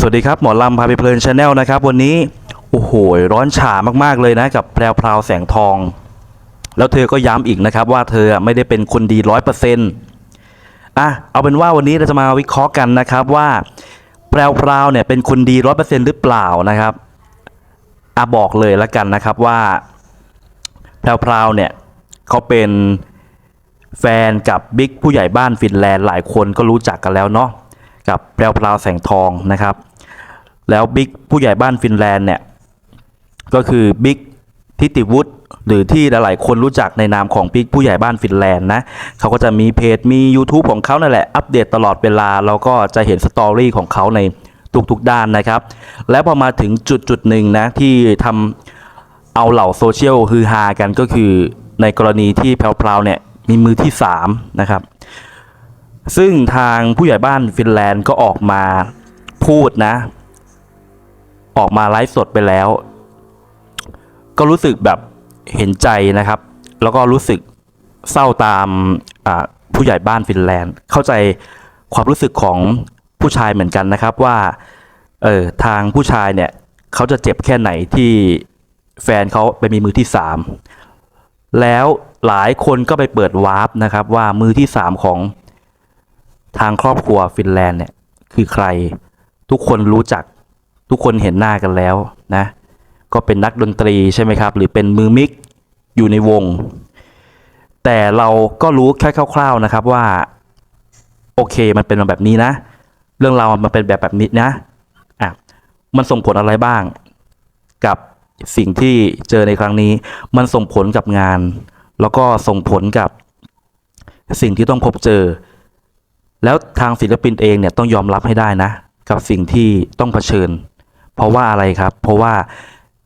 สวัสดีครับ หมอลำพาไปเพลินชาแนลนะครับ วันนี้ โอ้โห ร้อนฉามาก ๆ เลยนะ กับแพรวพราวแสงทอง แล้วเธอก็ย้ำอีกนะครับ ว่าเธอไม่ได้เป็นคนดีร้อยเปอร์เซ็นต์อะ เอาเป็นว่าวันนี้เราจะมาวิเคราะห์กันนะครับว่าแพรวพราวเนี่ยเป็นคนดีร้อยเปอร์เซ็นต์หรือเปล่านะครับอะบอกเลยแล้วกันนะครับว่าแพรวพราวเนี่ยเขาเป็นแฟนกับบิ๊กผู้ใหญ่บ้านฟินแลนด์หลายคนก็รู้จักกันแล้วเนาะกับแพรวพราวแสงทองนะครับ แล้วบิ๊กผู้ใหญ่บ้านฟินแลนด์เนี่ย ก็คือบิ๊กทิติวุฒิหรือที่หลายๆคนรู้จักในนามของบิ๊กผู้ใหญ่บ้านฟินแลนด์นะเขาก็จะมีเพจมี YouTube ของเขานั่นแหละ อัปเดตตลอดเวลา เราก็จะเห็นสตอรี่ของเขาในทุกๆด้านนะครับ และพอมาถึงจุดจุดหนึ่งนะ ที่ทำเอาเหล่าโซเชียลฮือฮากันก็คือในกรณีที่แพรวๆเนี่ยมีมือที่สามนะครับ ซึ่งทางผู้ใหญ่บ้านฟินแลนด์ก็ออกมาพูดนะ ออกมาไลฟ์สดไปแล้ว ก็รู้สึกแบบเห็นใจนะครับ แล้วก็รู้สึกเศร้าตามผู้ใหญ่บ้านฟินแลนด์ เข้าใจความรู้สึกของผู้ชายเหมือนกันนะครับว่าเออทางผู้ชายเนี่ยเขาจะเจ็บแค่ไหนที่แฟนเขาไปมีมือที่สามแล้วหลายคนก็ไปเปิดวาร์ปนะครับว่ามือที่สามของทางครอบครัวฟินแลนด์เนี่ยคือใครทุกคนรู้จัก ทุกคนเห็นหน้ากันแล้วนะ ก็เป็นนักดนตรีใช่ไหมครับ หรือเป็นมือมิกอยู่ในวง แต่เราก็รู้แค่คร่าวๆนะครับว่า โอเคมันเป็นมาแบบนี้นะ เรื่องราวมันเป็นแบบแบบนี้นะอะมันส่งผลอะไรบ้าง กับสิ่งที่เจอในครั้งนี้ มันส่งผลกับงาน แล้วก็ส่งผลกับสิ่งที่ต้องพบเจอ แล้วทางศิลปินเองเนี่ยต้องยอมรับให้ได้นะ กับสิ่งที่ต้องเผชิญ เพราะว่าอะไรครับ เพราะว่า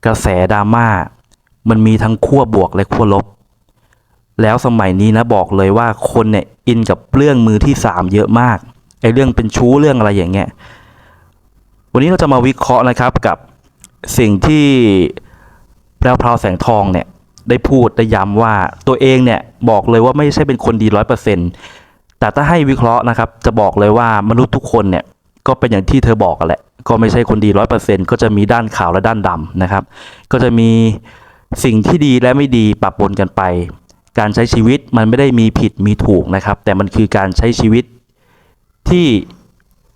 กระแสดราม่ามันมีทั้งขั้วบวกและขั้วลบ แล้วสมัยนี้นะบอกเลยว่าคนเนี่ยอินกับเรื่องมือที่สามเยอะมากไอ้เรื่องเป็นชู้เรื่องอะไรอย่างเงี้ย วันนี้เราจะมาวิเคราะห์นะครับกับสิ่งที่แพรวพราวแสงทองเนี่ยได้พูดได้ย้ำว่าตัวเองเนี่ยบอกเลยว่าไม่ใช่เป็นคนดีร้อยเปอร์เซ็นต์แต่ถ้าให้วิเคราะห์นะครับ จะบอกเลยว่ามนุษย์ทุกคนเนี่ย ก็เป็นอย่างที่เธอบอกกันแหละ ก็ไม่ใช่คนดีร้อยเปอร์เซ็นต์ก็จะมีด้านขาวและด้านดำนะครับ ก็จะมีสิ่งที่ดีและไม่ดีปะปนกันไป การใช้ชีวิตมันไม่ได้มีผิดมีถูกนะครับ แต่มันคือการใช้ชีวิตที่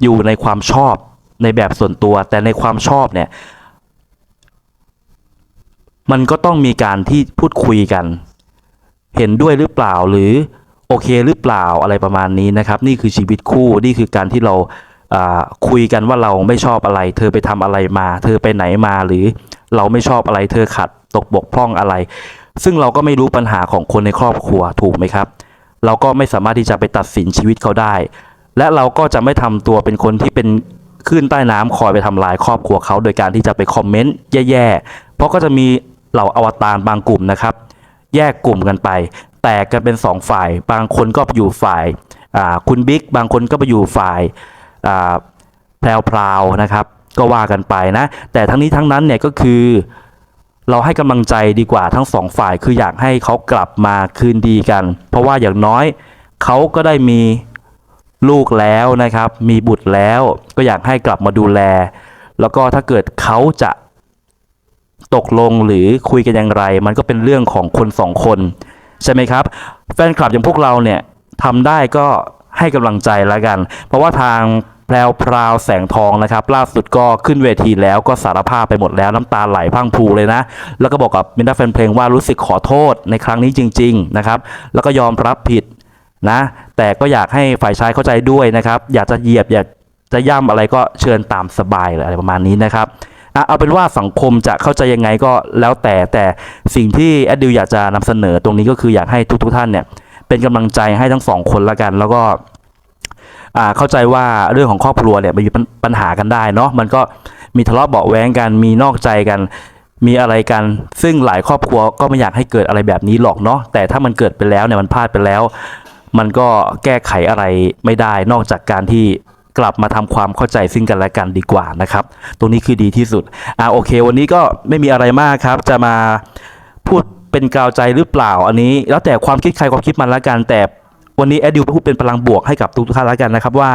อยู่ในความชอบในแบบส่วนตัว แต่ในความชอบเนี่ยมันก็ต้องมีการที่พูดคุยกัน เห็นด้วยหรือเปล่าหรือโอเคหรือเปล่าอะไรประมาณนี้นะครับ นี่คือชีวิตคู่นี่คือการที่เรา คุยกันว่าเราไม่ชอบอะไร เธอไปทำอะไรมา เธอไปไหนมาหรือเราไม่ชอบอะไร เธอขัดตกบกพร่องอะไร ซึ่งเราก็ไม่รู้ปัญหาของคนในครอบครัวถูกไหมครับ เราก็ไม่สามารถที่จะไปตัดสินชีวิตเขาได้ และเราก็จะไม่ทำตัวเป็นคนที่เป็นคลื่นใต้น้ำคอยไปทำลายครอบครัวเขา โดยการที่จะไปคอมเมนต์แย่ๆ เพราะก็จะมีเหล่าอวตารบางกลุ่มนะครับ แยกกลุ่มกันไป แตกกันเป็นสองฝ่าย บางคนก็ไปอยู่ฝ่ายคุณบิ๊กบางคนก็ไปอยู่ฝ่าย แพรวพราวนะครับ ก็ว่ากันไปนะ แต่ทั้งนี้ทั้งนั้นเนี่ยก็คือ เราให้กำลังใจดีกว่าทั้งสองฝ่าย คืออยากให้เขากลับมาคืนดีกัน เพราะว่าอย่างน้อยเขาก็ได้มีลูกแล้วนะครับ มีบุตรแล้ว ก็อยากให้กลับมาดูแล แล้วก็ถ้าเกิดเขาจะตกลงหรือคุยกันอย่างไร มันก็เป็นเรื่องของคนสองคน ใช่ไหมครับ แฟนคลับอย่างพวกเราเนี่ยทำได้ก็ ให้กำลังใจแล้วกัน เพราะว่าทางแพรวพราวแสงทองนะครับ ล่าสุดก็ขึ้นเวทีแล้วก็สารภาพไปหมดแล้วน้ำตาไหลพังพูเลยนะ แล้วก็บอกกับมินดาแฟนเพลงว่ารู้สึกขอโทษในครั้งนี้จริง ๆนะครับ แล้วก็ยอมรับผิดนะ แต่ก็อยากให้ฝ่ายชายเข้าใจด้วยนะครับ อยากจะเหยียบอยากจะย่ำอะไรก็เชิญตามสบายอะไรประมาณนี้นะครับเอาเป็นว่าสังคมจะเข้าใจยังไงก็แล้วแต่แต่สิ่งที่แอดดิวอยากจะนำเสนอตรงนี้ก็คืออยากให้ทุกๆท่านเนี่ย เป็นกำลังใจให้ทั้งสองคนละกัน แล้วก็เข้าใจว่าเรื่องของครอบครัวเนี่ยมันมีปัญปัญหากันได้เนาะมันก็มีทะเลาะเบาะแว้งกันมีนอกใจกัน มีอะไรกัน ซึ่งหลายครอบครัวก็ไม่อยากให้เกิดอะไรแบบนี้หรอกเนาะแต่ถ้ามันเกิดไปแล้วเนี่ยมันพลาดไปแล้ว มันก็แก้ไขอะไรไม่ได้ นอกจากการที่กลับมาทำความเข้าใจซึ่งกันและกันดีกว่านะครับ ตรงนี้คือดีที่สุดอ่าโอเค วันนี้ก็ไม่มีอะไรมากครับ จะมาพูด เป็นกาวใจหรือเปล่าอันนี้ แล้วแต่ความคิดใครความคิดมันละกัน แต่วันนี้แอดดิวพูดเป็นพลังบวกให้กับทุกท่านละกันนะครับว่า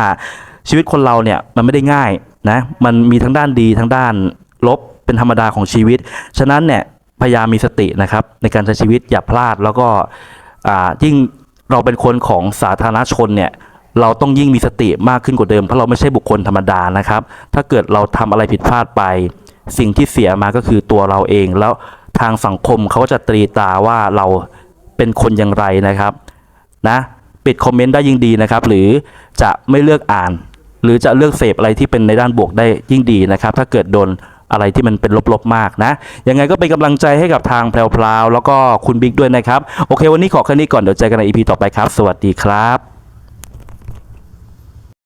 ชีวิตคนเราเนี่ยมันไม่ได้ง่ายนะมันมีทั้งด้านดีทั้งด้านลบเป็นธรรมดาของชีวิต ฉะนั้นเนี่ยพยายามมีสตินะครับในการใช้ชีวิตอย่าพลาดแล้วก็อ่ายิ่งเราเป็นคนของสาธารณชนเนี่ยเราต้องยิ่งมีสติมากขึ้นกว่าเดิมเพราะเราไม่ใช่บุคคลธรรมดานะครับ ถ้าเกิดเราทำอะไรผิดพลาดไป สิ่งที่เสียมาก็คือตัวเราเองแล้ว ทางสังคมเขาก็จะตรีตาว่าเราเป็นคนอย่างไรนะครับนะปิดคอมเมนต์ได้ยิ่งดีนะครับ หรือจะไม่เลือกอ่าน หรือจะเลือกเสพอะไรที่เป็นในด้านบวกได้ยิ่งดีนะครับ ถ้าเกิดโดนอะไรที่มันเป็นลบๆมากนะ ยังไงก็เป็นกำลังใจให้กับทางแพรวๆแล้วก็คุณบิ๊กด้วยนะครับ โอเค วันนี้ขอแค่นี้ก่อน เดี๋ยวเจอกันใน EP ต่อไปครับ สวัสดีครับ